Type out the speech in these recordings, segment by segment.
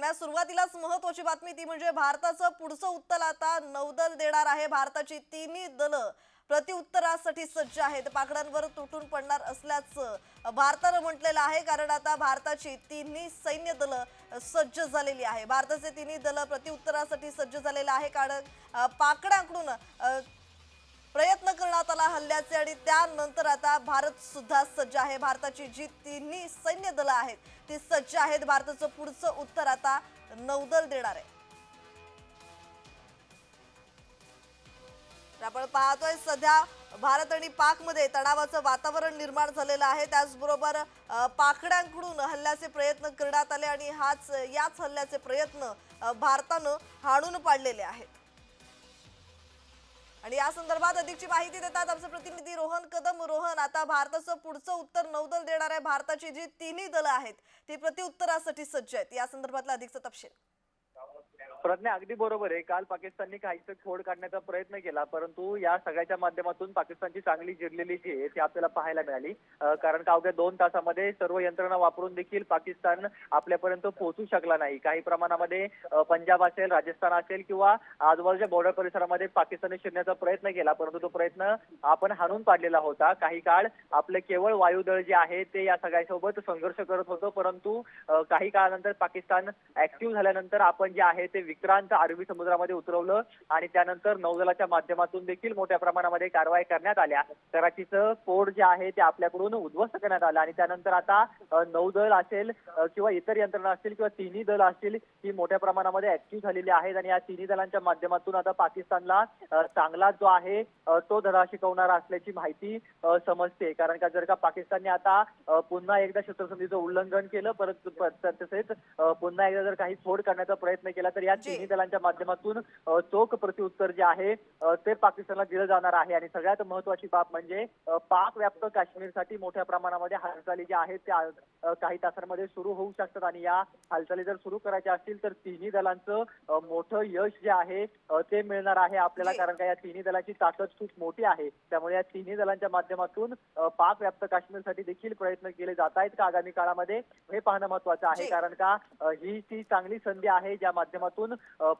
दरम्यान सुरुवातीलाच महत्वाची बातमी ती म्हणजे भारताचं पुढचं उत्तर आता नौदल देणार आहे. भारताची तिन्ही दलं प्रतिउत्तरासाठी सज्ज आहेत. पाकड्यांवर तुटून पडणार असल्याचं भारतानं म्हटलेलं आहे. कारण आता भारताची तिन्ही सैन्य दलं सज्ज झालेली आहे. भारताचे तिन्ही दलं प्रत्युत्तरासाठी सज्ज झालेलं आहे. कारण पाकडांकडून पाकड्यांकडून प्रयत्न करण्यात आला हल्ल्याचे आणि त्यानंतर आता भारत सुद्धा सज्ज आहे. भारताची जी तिन्ही सैन्य दलं आहेत ते सज्ज आहेत. भारताचं पुढचं उत्तर आता नौदल देणार आहे. तर आपण पाहतोय सध्या भारत आणि पाकमध्ये तणावाचं वातावरण निर्माण झालेलं आहे. त्याचबरोबर पाकड्यांकडून हल्ल्याचे प्रयत्न करण्यात आले आणि हाच याच हल्ल्याचे प्रयत्न भारतानं हाणून पाडलेले आहेत. आणि या संदर्भात अधिकची माहिती देतात आमचे प्रतिनिधी रोहन कदम. रोहन आता भारताचं पुढचं उत्तर नौदल देणार आहे. भारताची जी तिन्ही दलं आहेत ती प्रत्युत्तरासाठी सज्ज आहेत. या संदर्भातला अधिकचा तपशील. प्रज्ञा अगदी बरोबर आहे. काल पाकिस्तानने काहीसं खोड काढण्याचा प्रयत्न केला परंतु या सगळ्याच्या माध्यमातून पाकिस्तानची चांगली जिरलेली जी आहे ती आपल्याला पाहायला मिळाली. कारण का अवघ्या दोन तासामध्ये सर्व यंत्रणा वापरून देखील पाकिस्तान आपल्यापर्यंत पोहोचू शकला नाही. काही प्रमाणामध्ये पंजाब असेल राजस्थान असेल किंवा आजूबाजूच्या बॉर्डर परिसरामध्ये पाकिस्तानने शिरण्याचा प्रयत्न केला परंतु तो प्रयत्न आपण हाणून पाडलेला होता. काही काळ आपले केवळ वायुदळ जे आहे ते या सगळ्यासोबत संघर्ष करत होतं परंतु काही काळानंतर पाकिस्तान ऍक्टिव्ह झाल्यानंतर आपण जे आहे ते विक्रांत अरबी समुद्रामध्ये उतरवलं आणि त्यानंतर नौदलाच्या माध्यमातून देखील मोठ्या प्रमाणामध्ये कारवाई करण्यात आल्या. कराचीचं पोर्ट जे आहे ते आपल्याकडून उद्ध्वस्त करण्यात आलं आणि त्यानंतर आता नौदल असेल किंवा इतर यंत्रणा असतील किंवा तिन्ही दल असतील ही मोठ्या प्रमाणामध्ये ऍक्टिव्ह झालेली आहेत आणि या तिन्ही दलांच्या माध्यमातून आता पाकिस्तानला चांगला जो आहे तो धडा शिकवणारा असल्याची माहिती समजते. कारण का जर का पाकिस्तानने आता पुन्हा एकदा शस्त्रसंधीचं उल्लंघन केलं परत तसेच पुन्हा एकदा जर काही फोड करण्याचा प्रयत्न केला तर या तिन्ही दलांच्या माध्यमातून चोख प्रत्युत्तर जे आहे ते पाकिस्तानला दिलं जाणार आहे. आणि सगळ्यात महत्वाची बाब म्हणजे पाक व्याप्त काश्मीरसाठी मोठ्या प्रमाणामध्ये हालचाली ज्या आहेत त्या काही तासांमध्ये सुरू होऊ शकतात. आणि या हालचाली जर सुरू करायच्या असतील तर तिन्ही दलांचं मोठं यश जे आहे ते मिळणार आहे आपल्याला. कारण का या तिन्ही दलांची ताकद खूप मोठी आहे. त्यामुळे या तिन्ही दलांच्या माध्यमातून पाक व्याप्त काश्मीरसाठी देखील प्रयत्न केले जात आहेत का आगामी काळामध्ये हे पाहणं महत्वाचं आहे. कारण का ही ती चांगली संधी आहे ज्या माध्यमातून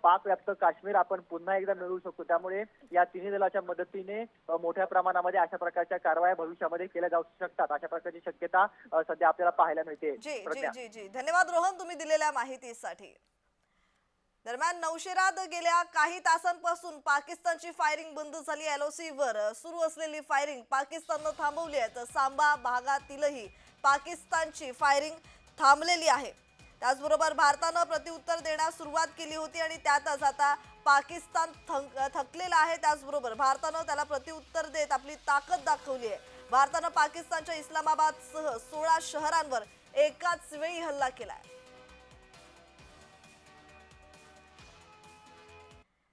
पाक व्याप्त काश्मीर आपण पुन्हा एकदा मिळवू शकतो. त्यामुळे या तिन्ही दलाच्या मदतीने मोठ्या प्रमाणामध्ये अशा प्रकारच्या कारवाया भविष्यामध्ये केल्या जाऊ शकतात अशा प्रकारची शक्यता सध्या आपल्याला पाहायला मिळते. जी जी प्रज्ञा. जी जी. धन्यवाद रोहन तुम्ही दिलेल्या माहितीसाठी. दरम्यान नौशेरात गेल्या काही तासांपासून पाकिस्तानची फायरिंग बंद झाली. एलओसी वर सुरू असलेली फायरिंग पाकिस्ताननं थांबवली आहे. तर सांबा भागातीलही पाकिस्तानची फायरिंग थांबलेली आहे. त्याचबरोबर भारतानं प्रत्युत्तर देण्यास सुरुवात केली होती आणि त्यातच आता पाकिस्तान थंक थकलेला आहे. त्याचबरोबर भारतानं त्याला प्रत्युत्तर देत आपली ताकद दाखवली आहे. भारतानं पाकिस्तानच्या इस्लामाबादसह सोळा शहरांवर एकाच वेळी हल्ला केलाय.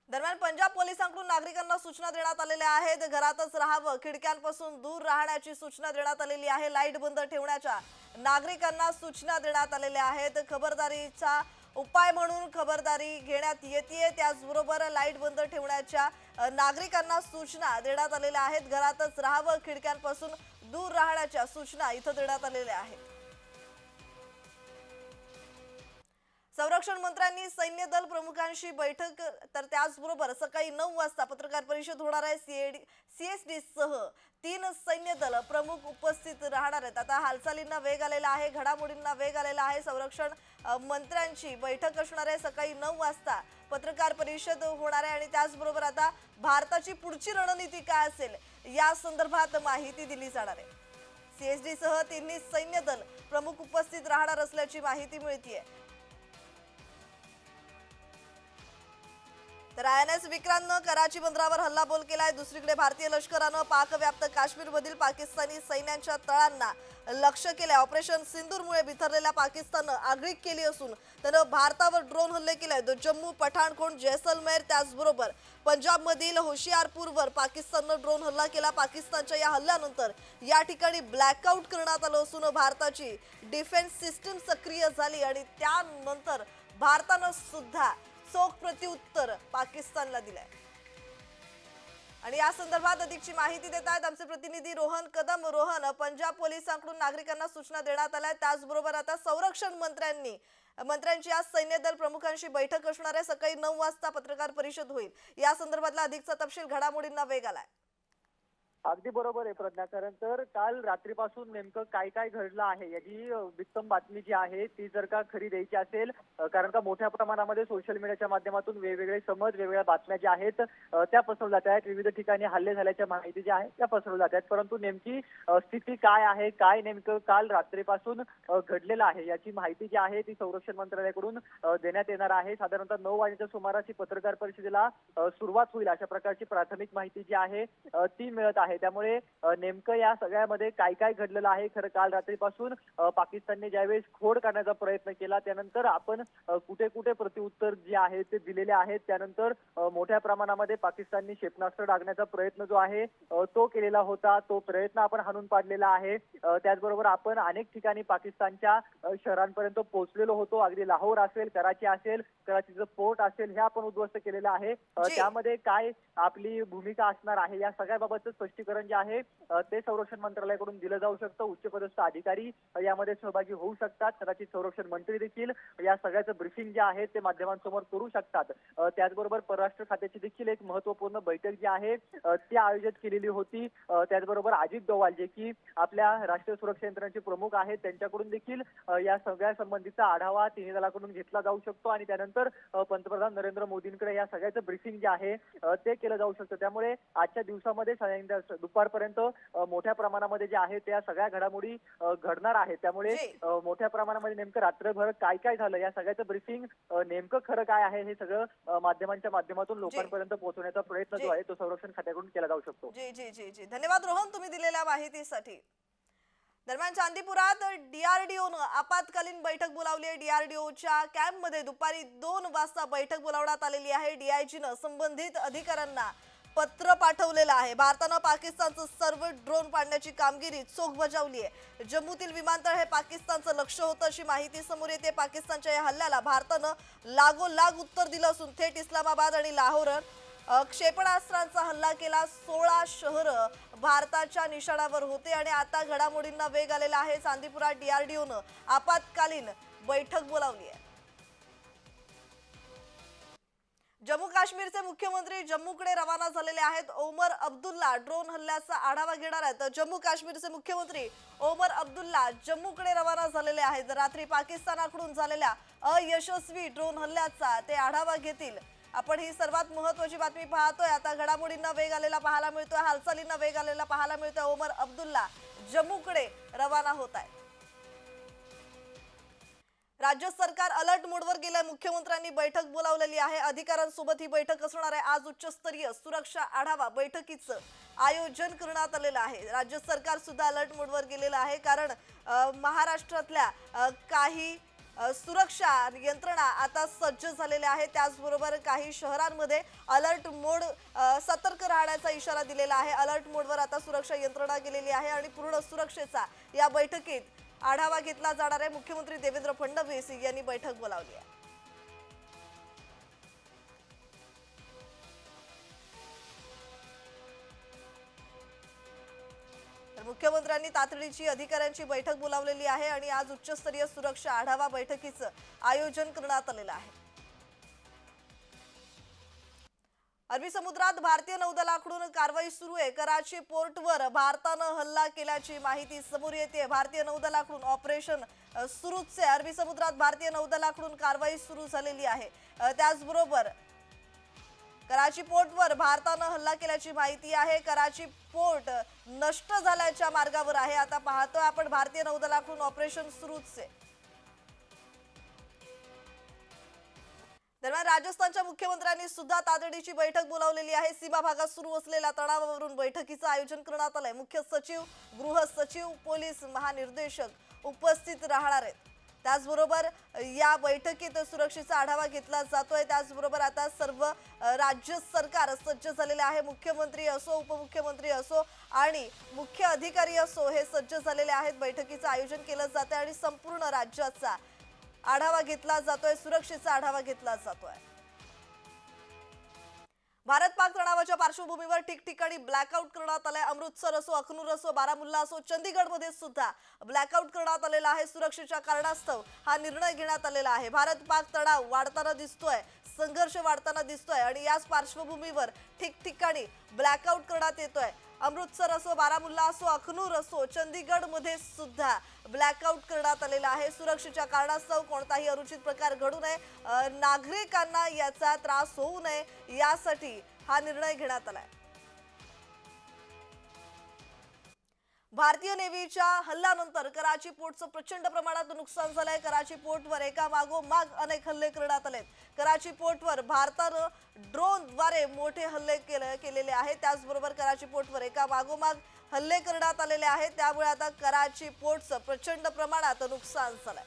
दरम्यान पंजाब पोलिसांकडून नागरिकांना सूचना देण्यात आलेल्या आहेत. घरातच राहावं खिडक्यांपासून दूर राहण्याची सूचना देण्यात आलेली आहे. लाइट बंद ठेवण्याच्या नागरिकांना सूचना देण्यात आलेल्या आहेत. खबरदारीचा उपाय म्हणून खबरदारी घेण्यात येते त्याचबरोबर लाइट बंद ठेवण्याच्या नागरिकांना सूचना देण्यात आलेल्या आहेत. घरातच राहावं खिडक्यांपासून दूर राहण्याच्या सूचना इथं देण्यात आलेल्या आहेत. संरक्षण मंत्र्यांनी सैन्य दल प्रमुखांशी बैठक तर त्याचबरोबर सकाळी नऊ वाजता पत्रकार परिषद होणार आहे. सीएडी सीएसडी सह तीन सैन्य दल प्रमुख उपस्थित राहणार आहेत. आता हालचालींना वेग आलेला आहे घडामोडींना वेग आलेला आहे. संरक्षण मंत्र्यांची बैठक असणार आहे सकाळी नऊ वाजता. पत्रकार परिषद होणार आहे आणि त्याचबरोबर आता भारताची पुढची रणनीती काय असेल या संदर्भात माहिती दिली जाणार आहे. सीएसडी सह तिन्ही सैन्य दल प्रमुख उपस्थित राहणार असल्याची माहिती मिळतीये. तर आय एन एस विक्रांतनं कराची बंदरावर हल्लाबोल केलाय. दुसरीकडे भारतीय लष्करानं पाकव्याप्त काश्मीरमधील पाकिस्तानी सैन्यांच्या तळांना लक्ष केले ऑपरेशन सिंदूरमुळे बिथरलेल्या पाकिस्ताननं आगळीक केली असून त्यानं भारतावर ड्रोन हल्ले केले. तर जम्मू पठाणकोट जैसलमेर त्याचबरोबर पंजाबमधील होशियारपूरवर पाकिस्ताननं ड्रोन हल्ला केला. पाकिस्तानच्या या हल्ल्यानंतर या ठिकाणी ब्लॅकआउट करण्यात आलं असून भारताची डिफेन्स सिस्टीम सक्रिय झाली आणि त्यानंतर भारतानं सुद्धा चोख प्रत्युत्तर पाकिस्तानला दिलंय. आणि या संदर्भात अधिकची माहिती देत आहेत आमचे प्रतिनिधी रोहन कदम. रोहन पंजाब पोलिसांकडून नागरिकांना सूचना देण्यात आल्या त्याचबरोबर आता संरक्षण मंत्र्यांनी मंत्र्यांची आज सैन्य दल प्रमुखांशी बैठक असणार आहे. सकाळी नऊ वाजता पत्रकार परिषद होईल. या संदर्भातला अधिकचा तपशील घडामोडींना वेग आलाय. अगदी बरोबर आहे प्रज्ञा. कारण तर काल रात्रीपासून नेमकं काय काय घडलं आहे याची वित्तम बातमी जी आहे ती जर का खरी द्यायची असेल कारण का मोठ्या प्रमाणामध्ये सोशल मीडियाच्या माध्यमातून वेगवेगळे समज वेगवेगळ्या बातम्या ज्या आहेत त्या पसरवल्या जात आहेत. विविध ठिकाणी हल्ले झाल्याच्या माहिती ज्या आहेत त्या पसरवल्या जात आहेत. परंतु नेमकी स्थिती काय आहे काय नेमकं काल रात्रीपासून घडलेलं आहे याची माहिती जी आहे ती संरक्षण मंत्रालयाकडून देण्यात येणार आहे. साधारणतः नऊ वाजेच्या सुमारास ही पत्रकार परिषदेला सुरुवात होईल अशा प्रकारची प्राथमिक माहिती जी आहे ती मिळत आहे. त्यामुळे अ, नेमकं या सगळ्यामध्ये काय काय घडलेलं आहे? खरं काल रात्रीपासून पाकिस्तानने ज्यावेळेस खोड काढण्याचा प्रयत्न केला त्यानंतर आपण कुठे कुठे प्रत्युत्तर जे आहे ते दिलेले आहेत. त्यानंतर मोठ्या प्रमाणामध्ये पाकिस्तानने क्षेपणास्त्र डागण्याचा प्रयत्न जो आहे तो केलेला होता. तो प्रयत्न आपण हाणून पाडलेला आहे. त्याचबरोबर आपण अनेक ठिकाणी पाकिस्तानच्या शहरांपर्यंत पोहोचलेलो होतो. अगदी लाहोर असेल कराची असेल कराचीचं पोर्ट असेल हे आपण उद्ध्वस्त केलेलं आहे. त्यामध्ये काय आपली भूमिका असणार आहे या सगळ्याबाबतचं स्पष्टीकरण जे आहे ते संरक्षण मंत्रालयाकडून दिलं जाऊ शकतं. उच्चपदस्थ अधिकारी यामध्ये सहभागी होऊ शकतात. कदाचित संरक्षण मंत्री देखील या सगळ्याचं ब्रिफिंग जे आहे ते माध्यमांसमोर करू शकतात. त्याचबरोबर परराष्ट्र खात्याची देखील एक महत्त्वपूर्ण बैठक जी आहे ती आयोजित केलेली होती. त्याचबरोबर अजित डोवाल जे की आपल्या राष्ट्रीय सुरक्षा यंत्रणेचे प्रमुख आहेत त्यांच्याकडून देखील या सगळ्या संबंधीचा आढावा तिन्ही दलाकडून घेतला जाऊ शकतो. आणि त्यानंतर पंतप्रधान नरेंद्र मोदींकडे या सगळ्याचं ब्रिफिंग जे आहे ते केलं जाऊ शकतं. त्यामुळे आजच्या दिवसामध्ये सायंकाळ- दुपारपर्यंत मोठ्या प्रमाणामध्ये जे आहे त्या सगळ्या घडामोडी घडणार आहेत. त्यामुळे मोठ्या प्रमाणामध्ये नेमकं रात्रभर काय काय झालं? या सगळ्याचं ब्रिफिंग नेमकं खरं काय आहे? हे सगळं माध्यमांच्या माध्यमातून लोकांपर्यंत पोहोचवण्याचा प्रयत्न जी. आहे तो संरक्षण खात्याकडून केला जाऊ शकतो. जी जी जी जी. धन्यवाद रोहन तुम्ही दिलेल्या माहितीसाठी. दरम्यान चांदीपुरात डीआरडीओनं आपत्कालीन बैठक बोलावली आहे. डीआरडीओच्या कॅम्पमध्ये दुपारी दोन वाजता बैठक बोलावण्यात आलेली आहे. डीआयजीनं संबंधित अधिकाऱ्यांना पत्र पाठवलेलं आहे. भारतानं पाकिस्तानचं सर्व ड्रोन पाडण्याची कामगिरी चोख बजावली आहे. जम्मूतील विमानतळ हे पाकिस्तानचं लक्ष होतं अशी माहिती समोर येते. पाकिस्तानच्या या हल्ल्याला भारतानं लागोलाग उत्तर दिलं असून थेट इस्लामाबाद आणि लाहोर क्षेपणास्त्रांचा हल्ला केला. सोळा शहर भारताच्या निशाणावर होते आणि आता घडामोडींना वेग आलेला आहे. चांदीपुरात डीआरडीओनं आपत्कालीन बैठक बोलावली आहे. जम्मू काश्मीरचे मुख्यमंत्री जम्मूकडे रवाना झालेले आहेत ओमर अब्दुल्ला. ड्रोन हल्ल्याचा आढावा घेणार आहेत. जम्मू काश्मीरचे मुख्यमंत्री ओमर अब्दुल्ला जम्मूकडे रवाना झालेले आहेत. रात्री पाकिस्तानाकडून झालेल्या अयशस्वी ड्रोन हल्ल्याचा ते आढावा घेतील. आपण ही सर्वात महत्वाची बातमी पाहतोय. आता घडामोडींना वेग आलेला पाहायला मिळतोय. हालचालींना वेग आलेला पाहायला मिळतोय. ओमर अब्दुल्ला जम्मूकडे रवाना होत आहे राज्य सरकार अलर्ट मोडवर गेलंय. मुख्यमंत्र्यांनी बैठक बोलावलेली आहे. अधिकाऱ्यांसोबत ही बैठक असणार आहे. आज उच्चस्तरीय सुरक्षा आढावा बैठकीचं आयोजन करण्यात आलेलं आहे. राज्य सरकार सुद्धा अलर्ट मोडवर गेलेलं आहे. कारण महाराष्ट्रातल्या काही सुरक्षा यंत्रणा आता सज्ज झालेल्या आहेत. त्याचबरोबर काही शहरांमध्ये अलर्ट मोड सतर्क राहण्याचा इशारा दिलेला आहे. अलर्ट मोडवर आता सुरक्षा यंत्रणा गेलेली आहे आणि पूर्ण सुरक्षेचा या बैठकीत आढावा घेतला जाणार आहे. मुख्यमंत्री देवेंद्र फडणवीस यांनी बैठक बोलावली आहे. तर मुख्यमंत्र्यांनी तातडीची अधिकाऱ्यांची बैठक बोलावलेली आहे आणि आज उच्चस्तरीय सुरक्षा आढावा बैठकीचं आयोजन करण्यात आलेलं आहे. अरबी समुद्रात भारतीय नौदलाकडून कारवाई सुरू आहे. कराची पोर्टवर भारतानं हल्ला केल्याची माहिती समोर येते. भारतीय नौदलाकडून ऑपरेशन सुरूच आहे. अरबी समुद्रात भारतीय नौदलाकडून कारवाई सुरू झालेली आहे. त्याचबरोबर कराची पोर्टवर भारतानं हल्ला केल्याची माहिती आहे. कराची पोर्ट नष्ट झाल्याच्या मार्गावर आहे. आता पाहतोय आपण भारतीय नौदलाकडून ऑपरेशन सुरूच आहे. दरम्यान राजस्थानच्या मुख्यमंत्र्यांनी सुद्धा तातडीची बैठक बोलावलेली आहे. सीमा भागात सुरू असलेल्या तणावावरून बैठकीचं आयोजन करण्यात आलंय. मुख्य सचिव गृह सचिव पोलीस महानिर्देशक उपस्थित राहणार आहेत. त्याचबरोबर या बैठकीत सुरक्षेचा आढावा घेतला जातोय. त्याचबरोबर आता सर्व राज्य सरकार सज्ज झालेले आहे. मुख्यमंत्री असो उपमुख्यमंत्री असो आणि मुख्य अधिकारी असो हे सज्ज झालेले आहेत. बैठकीचं आयोजन केलं जातं आणि संपूर्ण राज्याचा आढावा घेतला जातोय सुरक्षेचा आढावा घेतला जातोय. भारत पाक तणावाच्या पार्श्वभूमीवर ठिकठिकाणी ब्लॅकआउट करण्यात आलाय. अमृतसर असो अखनूर असो बारामुल्ला असो चंदीगडमध्ये सुद्धा ब्लॅकआउट करण्यात आलेला आहे. सुरक्षेच्या कारणास्तव हा निर्णय घेण्यात आलेला आहे. भारत पाक तणाव वाढताना दिसतोय संघर्ष वाढताना दिसतोय आणि याच पार्श्वभूमीवर ठिकठिकाणी ब्लॅकआउट करण्यात येतोय. अमृतसर असो बारामुल्ला असो अखनूर असो चंदीगडमध्ये सुद्धा ब्लॅकआउट करण्यात आलेला आहे. सुरक्षेच्या कारणास्तव कोणताही अनुचित प्रकार घडू नये. नागरिकांना याचा त्रास होऊ नये यासाठी हा निर्णय घेण्यात आला आहे भारतीय नेव्हीच्या हल्ल्यानंतर कराची पोर्टचं प्रचंड प्रमाणात नुकसान झालंय. कराची पोर्टवर एका मागोमाग अनेक हल्ले करण्यात आलेत. कराची पोर्टवर भारतानं ड्रोनद्वारे मोठे हल्ले केले केलेले आहेत. त्याचबरोबर कराची पोर्टवर एका मागोमाग हल्ले करण्यात आलेले आहेत. त्यामुळे आता कराची पोर्टचं प्रचंड प्रमाणात नुकसान झालंय.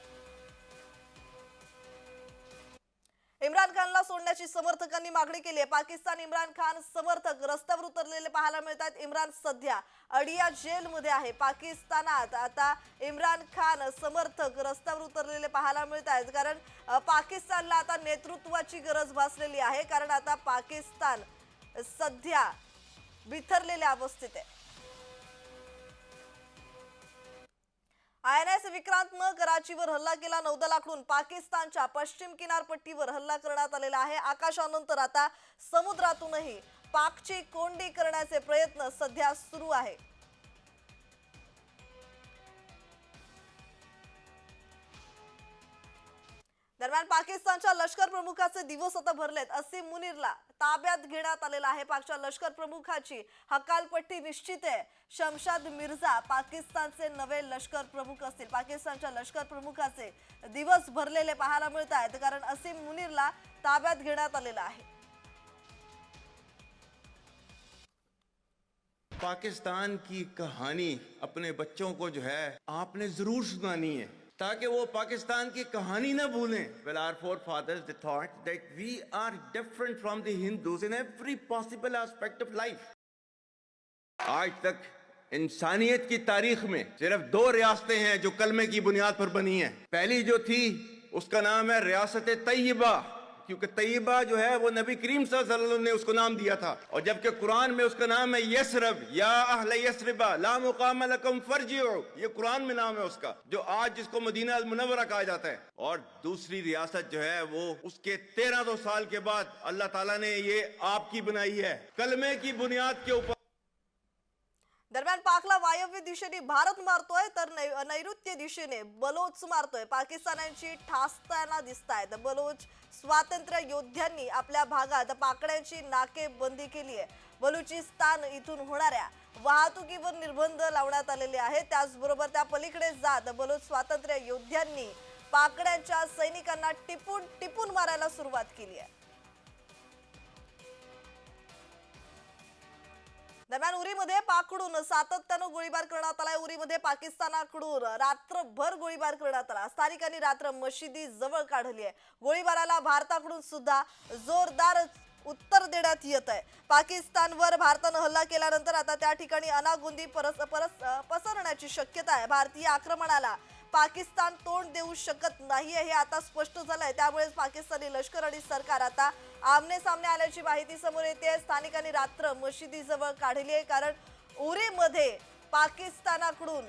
इम्रान खानला सोडण्याची समर्थकांनी मागणी केली आहे. पाकिस्तान इम्रान खान समर्थक रस्त्यावर उतरलेले पाहायला मिळतात इम्रान सध्या अडिया जेलमध्ये आहे. पाकिस्तानात आता इम्रान खान समर्थक रस्त्यावर उतरलेले पाहायला मिळत आहेत कारण पाकिस्तानला आता नेतृत्वाची गरज भासलेली आहे. कारण आता पाकिस्तान सध्या बिथरलेल्या अवस्थेत आहे. आय एन एस विक्रांतनं कराचीवर हल्ला केला नौदलाकडून पाकिस्तानच्या पश्चिम किनारपट्टीवर हल्ला करण्यात आलेला आहे. आकाशानंतर आता समुद्रातूनही पाकची कोंडी करण्याचे प्रयत्न सध्या सुरू आहे. दरम्यान पाकिस्तानच्या लष्कर प्रमुखाचे दिवस आता भरलेत असे मुनीरला ताब्यात घेण्यात आलेला आहे. पाकच्या लष्कर प्रमुखाची हकालपट्टी निश्चित आहे. शमशाद मिर्झा पाकिस्तानचे नवे लष्कर प्रमुख असतील. पाकिस्तानच्या लष्कर प्रमुखाचे दिवस भरलेले पाहायला मिळत आहेत कारण असीम मुनीरला ताब्यात घेण्यात आलेला आहे. पाकिस्तान की कहानी अपने बच्चों को जो है आपने जरूर सुनानी है। ताकि वो पाकिस्तान की कहानी ना भूलें। Well our forefathers they thought that we are different from the Hindus in every possible aspect of life आज तक इंसानियत की तारीख में सिर्फ़ दो रियासतें हैं जो कलमे की बुनियाद पर बनी हैं। पहली जो थी, उसका नाम है रियासत तैयबा। क्योंकि तैयबा जो है वो नबी करीम वसल्लम ने उसको नाम दिया था। और जबकि कुरान में उसका नाम है यसरब, या यसरबा, ला मुकाम ये कुरान में नाम है उसका, जो आज जिसको मदीना मुनवरा कहा जाता है। और दूसरी रियासत जो है वो उसके तेरह सौ साल के बाद अल्लाह ताला ने ये आपकी बनाई है। कलमे की बुनियाद के ऊपर दरम्यान पाकला वायव्य दिशेने भारत मारतोय तर नै- नैऋत्य दिशेने बलोच मारतोय. पाकिस्तानांची ठासताना दिसत आहेत बलोच स्वातंत्र्य योद्ध्यांनी आपल्या भागात पाकड्यांची नाकेबंदी केली आहे. बलुचिस्तान इथून होणाऱ्या वाहतुकीवर निर्बंध लावण्यात आलेले आहेत. त्याचबरोबर त्या पलीकडे जात बलोच स्वातंत्र्य योद्ध्यांनी पाकड्यांच्या सैनिकांना टिपून टिपून मारायला सुरुवात केली आहे. दरम्यान उरीमध्ये पाकडून सातत्यानं गोळीबार करण्यात आलाय. उरीमध्ये पाकिस्तानाकडून रात्रभर गोळीबार करण्यात आला. स्थानिकांनी रात्र मशिदी जवळ काढली आहे. गोळीबाराला भारताकडून सुद्धा जोरदार उत्तर देण्यात येत आहे. पाकिस्तानवर भारतानं हल्ला केल्यानंतर आता त्या ठिकाणी अनागोंदी परस परस पसरण्याची शक्यता आहे. भारतीय आक्रमणाला पाकिस्तान तोंड देऊ शकत नाही हे आता स्पष्ट झालंय. त्यामुळेच पाकिस्तानी लष्कर आणि सरकार आता आमने सामने आल्याची माहिती समोर येते. स्थानिकांनी रात्र मशिदीजवळ काढली आहे कारण उरीमध्ये पाकिस्तानाकडून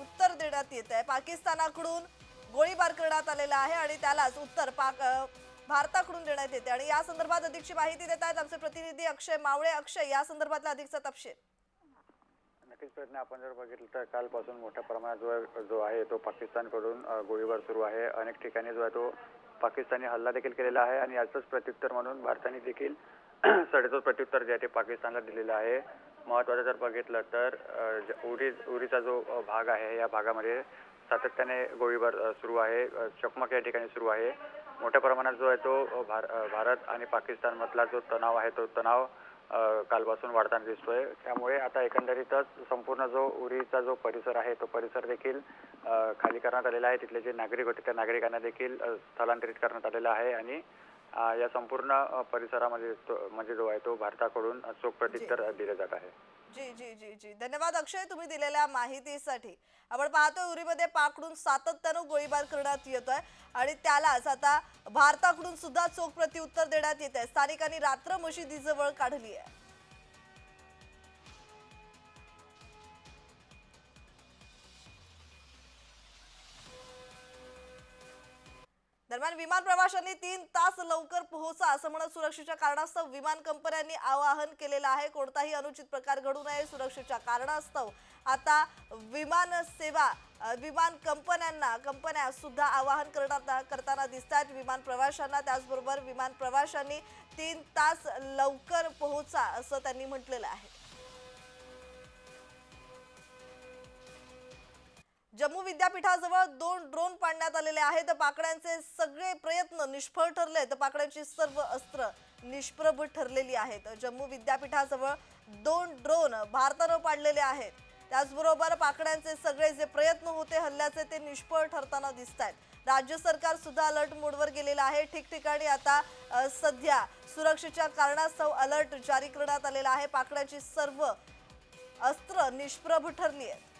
उत्तर देण्यात येत आहे. पाकिस्तानाकडून गोळीबार करण्यात आलेला आहे आणि त्यालाच उत्तर पाक भारताकडून देण्यात येते. आणि या संदर्भात अधिकची माहिती देत आहेत आमचे प्रतिनिधी अक्षय मावळे. अक्षय या संदर्भातला अधिकचा तपशील. नक्कीच प्रयत्न आपण जर बघितलं तर कालपासून मोठ्या प्रमाणात जो आहे जो आहे तो पाकिस्तानकडून गोळीबार सुरू आहे. अनेक ठिकाणी जो आहे तो पाकिस्तानी हल्ला देखील केलेला आहे आणि याचंच प्रत्युत्तर म्हणून भारताने देखील सडेचं प्रत्युत्तर जे आहे ते पाकिस्तानला दिलेलं आहे. महत्त्वाचं जर बघितलं तर ज- उरी उरीचा जो भाग आहे या भागामध्ये सातत्याने गोळीबार सुरू आहे चकमक या ठिकाणी सुरू आहे. मोठ्या प्रमाणात जो आहे तो भार भारत आणि पाकिस्तानमधला जो तणाव आहे तो तणाव कालपासून वाढताना दिसतोय. त्यामुळे आता एकंदरीतच संपूर्ण जो उरीचा जो परिसर आहे तो परिसर देखील खाली करण्यात आलेला आहे. तिथले जे नागरिक होते त्या नागरिकांना देखील स्थलांतरित करण्यात आलेलं आहे आणि या संपूर्ण परिसरामध्ये म्हणजे जो आहे तो भारताकडून चोख प्रत्युत्तर दिलं जात आहे. जी जी जी जी. धन्यवाद अक्षय तुम्ही दिलेल्या माहितीसाठी. आपण पाहतो उरीमध्ये पाकडून सातत्यानं गोळीबार करण्यात येतोय आणि त्यालाच आता भारताकडून सुद्धा चोख प्रत्युत्तर देण्यात येत आहे स्थानिकांनी रात्र मशिदीजवळ काढली आहे दरम्यान विमान प्रवाशांनी तीन तास लवकर पोहोचा असं म्हणत सुरक्षेच्या कारणास्तव विमान कंपन्यांनी आवाहन केलेलं आहे. कोणताही अनुचित प्रकार घडू नये सुरक्षेच्या कारणास्तव. आता विमान सेवा विमान कंपन्यांना कंपन्या सुद्धा आवाहन करतात करताना दिसत आहेत विमान प्रवाशांना त्याचबरोबर विमान प्रवाशांनी तीन तास लवकर पोहोचा असं त्यांनी म्हटलेलं आहे. जम्मू विद्यापीठाजवळ दोन ड्रोन पाडण्यात आलेले आहेत. पाकड्यांचे सगळे प्रयत्न निष्फळ ठरले तर पाकड्यांची सर्व अस्त्र निष्प्रभ ठरलेली आहेत. जम्मू विद्यापीठाजवळ दोन ड्रोन भारतानं पाडलेले आहेत. त्याचबरोबर पाकड्यांचे सगळे जे प्रयत्न होते हल्ल्याचे ते निष्फळ ठरताना दिसत आहेत. राज्य सरकार सुद्धा अलर्ट मोडवर गेलेलं आहे. ठिकठिकाणी आता सध्या सुरक्षेच्या कारणास्तव अलर्ट जारी करण्यात आलेला आहे. पाकड्यांची सर्व अस्त्र निष्प्रभ ठरली आहेत.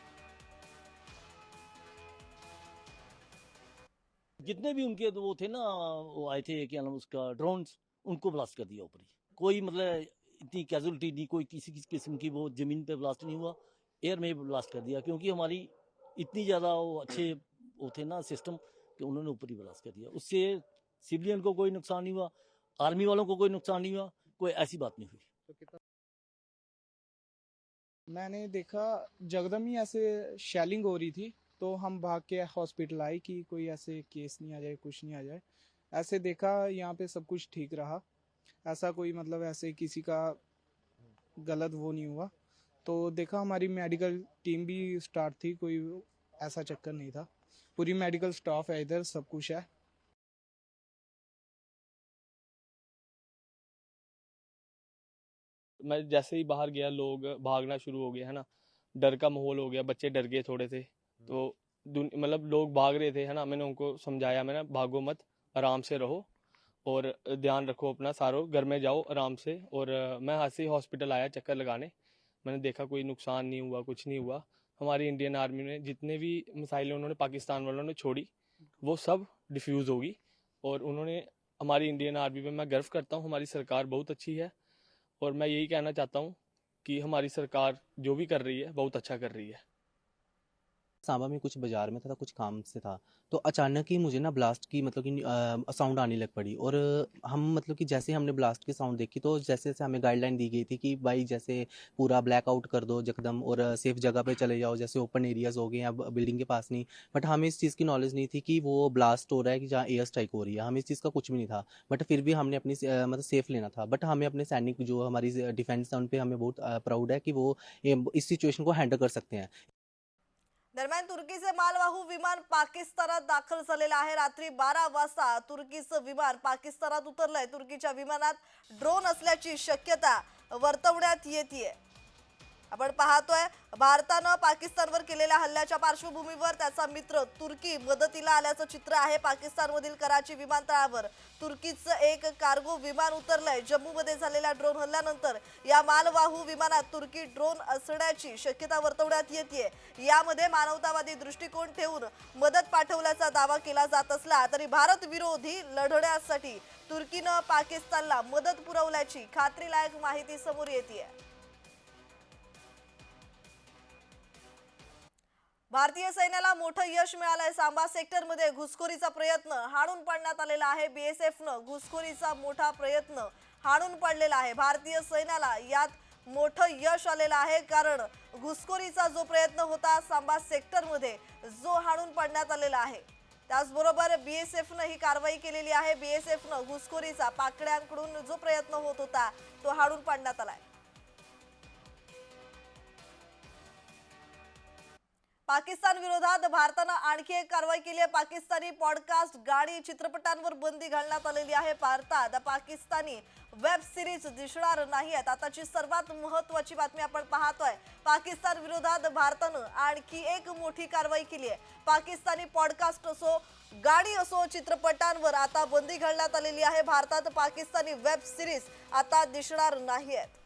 जितने भी उनके वो थे ना, वो आए थे, क्या नाम उसका ड्रोन्स उनको ब्लास्ट कर दिया ऊपर ही। कोई मतलब इतनी कैजुअलिटी नहीं, कोई किसी किसी किस्म की वो ज़मीन पे ब्लास्ट नहीं हुआ एयर में ब्लास्ट कर दिया, क्योंकि हमारी इतनी ज़्यादा वो अच्छे वो थे ना सिस्टम कि उन्होंने ऊपर ही ब्लास्ट कर दिया। उससे सिविलियन को कोई नुकसान नहीं हुआ आर्मी वालों को कोई नुकसान नहीं हुआ, कोई ऐसी बात नहीं हुई। मैंने देखा जगदम ही ऐसे शेलिंग हो रही थी तो हम भाग के हॉस्पिटल आए कि कोई ऐसे केस नहीं आ जाए, कुछ नहीं आ जाए। ऐसे देखा, यहाँ पे सब कुछ ठीक रहा। ऐसा कोई मतलब ऐसे किसी का गलत वो नहीं हुआ। तो देखा, हमारी मेडिकल टीम भी स्टार्ट थी, कोई ऐसा चक्कर नहीं था। पूरी मेडिकल स्टाफ है इधर, सब कुछ है। मैं जैसे ही बाहर गया, लोग भागना शुरू हो गया है ना? डर का माहौल हो गया, बच्चे डर गए थोड़े से। तो मतलब लोग भाग रहे थे, है ना? मैंने उनको समझाया, मैंने भागो मत, आराम से रहो और ध्यान रखो अपना सारो, घर में जाओ आराम से और मैं यहाँ से हॉस्पिटल आया चक्कर लगाने। मैंने देखा कोई नुकसान नहीं हुआ, कुछ नहीं हुआ। हमारी इंडियन आर्मी ने जितने भी मिसाइलें उन्होंने पाकिस्तान वालों ने छोड़ी, वो सब डिफ्यूज़ होगी और उन्होंने हमारी इंडियन आर्मी पे मैं गर्व करता हूँ, हमारी सरकार बहुत अच्छी है और मैं यही कहना चाहता हूँ कि हमारी सरकार जो भी कर रही है, बहुत अच्छा कर रही है। सांबा में कुछ बाज़ार में था, था कुछ काम से था। तो अचानक ही मुझे ना ब्लास्ट की मतलब कि साउंड आने लग पड़ी और हम मतलब कि जैसे हमने ब्लास्ट की साउंड देखी तो जैसे जैसे हमें गाइडलाइन दी गई थी कि भाई जैसे पूरा ब्लैक आउट कर दो एकदम और सेफ़ जगह पे चले जाओ जैसे ओपन एरियाज़ हो गए या बिल्डिंग के पास नहीं। बट हमें इस चीज़ की नॉलेज नहीं थी कि वो ब्लास्ट हो रहा है कि जहाँ एयर स्ट्राइक हो रही है। हमें इस चीज़ का कुछ भी नहीं था। बट फिर भी हमने अपनी मतलब सेफ़ लेना था। बट हमें अपने सैनिक जो हमारी डिफेंस है उन पर हमें बहुत प्राउड है कि वो इस सिचुएशन को हैंडल कर सकते हैं। दरम्यान तुर्कीचे मालवाहू विमान पाकिस्तानात दाखल झालेलं आहे. रात्री बारा वाजता तुर्कीचं विमान पाकिस्तानात उतरलंय. तुर्कीच्या विमानात ड्रोन असल्याची शक्यता वर्तवण्यात येते आपण पाहतोय भारतानं पाकिस्तानवर केलेल्या हल्ल्याच्या पार्श्वभूमीवर त्याचा मित्र तुर्की मदतीला आल्याचं चित्र आहे. पाकिस्तानमधील कराची विमानतळावर तुर्कीचं एक कार्गो विमान उतरलंय. जम्मूमध्ये झालेल्या ड्रोन हल्ल्यानंतर या मालवाहू विमानात तुर्की ड्रोन असण्याची शक्यता वर्तवण्यात येते यामध्ये मानवतावादी दृष्टिकोन ठेवून मदत पाठवल्याचा दावा केला जात असला तरी भारत विरोधी लढण्यासाठी तुर्कीनं पाकिस्तानला मदत पुरवल्याची खात्रीलायक माहिती समोर येते भारतीय सैन्याला मोठं यश मिळालंय. सांबा सेक्टरमध्ये घुसखोरीचा प्रयत्न हाणून पाडण्यात आलेला आहे. बीएसएफनं घुसखोरीचा मोठा प्रयत्न हाणून पाडलेला आहे. भारतीय सैन्याला यात मोठं यश आलेलं आहे कारण घुसखोरीचा जो प्रयत्न होता सांबा सेक्टरमध्ये जो हाणून पाडण्यात आलेला आहे. त्याचबरोबर बी एस एफनं ही कारवाई केलेली आहे. बी एस एफनं घुसखोरीचा पाकड्यांकडून जो प्रयत्न होत होता तो हाडून पाडण्यात आलाय. पाकिस्तान विरोधात भारतानं आणखी एक कारवाई केली आहे. पाकिस्तानी पॉडकास्ट गाणी चित्रपटांवर बंदी घालण्यात आलेली आहे भारतात. पाकिस्तानी वेब सिरीज दिसणार नाही आहेत. आताची सर्वात महत्वाची बातमी आपण पाहतोय. पाकिस्तान विरोधात भारतानं आणखी एक मोठी कारवाई केली आहे. पाकिस्तानी पॉडकास्ट असो गाणी असो चित्रपटांवर आता बंदी घालण्यात आलेली आहे भारतात. पाकिस्तानी वेब सिरीज आता दिसणार नाही आहेत.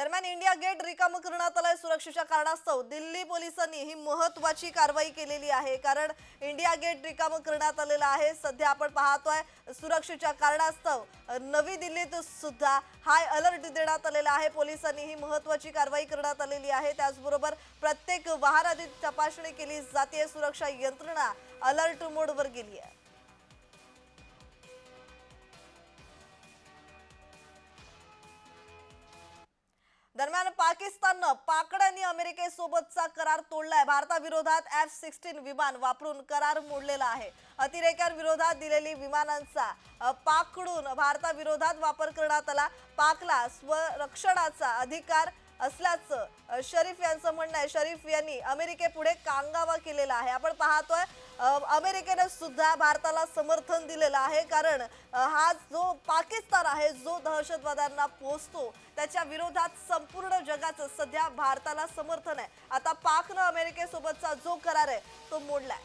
दरम्यान इंडिया गेट रिकाम करण्यात आलाय सुरक्षेच्या कारणास्तव. दिल्ली पोलिसांनी ही महत्वाची कारवाई केलेली आहे कारण इंडिया गेट रिकाम करण्यात आलेलं आहे. सध्या आपण पाहतोय सुरक्षेच्या कारणास्तव. नवी दिल्लीत सुद्धा हाय अलर्ट देण्यात आलेला आहे. पोलिसांनी ही महत्वाची कारवाई करण्यात आलेली आहे. त्याचबरोबर प्रत्येक वाहनाची तपासणी केली जाते सुरक्षा यंत्रणा अलर्ट मोडवर गेली आहे दरम्यान पाकिस्ताननं पाकड्यांनी अमेरिकेसोबतचा करार तोडलाय. भारताविरोधात एफ सिक्स्टीन विमान वापरून करार मोडलेला आहे. अतिरेक्यांविरोधात दिलेली विमानांचा पाकडून भारताविरोधात वापर करण्यात आला. पाकला स्वरक्षणाचा अधिकार असल्याचं शरीफ यांचं म्हणणं आहे. शरीफ यांनी अमेरिकेपुढे कांगावा केलेला आहे. आपण पाहतोय अमेरिकेने सुद्धा भारताला समर्थन दिलेलं आहे. कारण हा जो पाकिस्तान आहे जो दहशतवाद्यांना पोचतो त्याच्या विरोधात संपूर्ण जगाचं सध्या भारताला समर्थन आहे. आता पाकनं अमेरिकेसोबतचा जो करार आहे तो मोडलाय.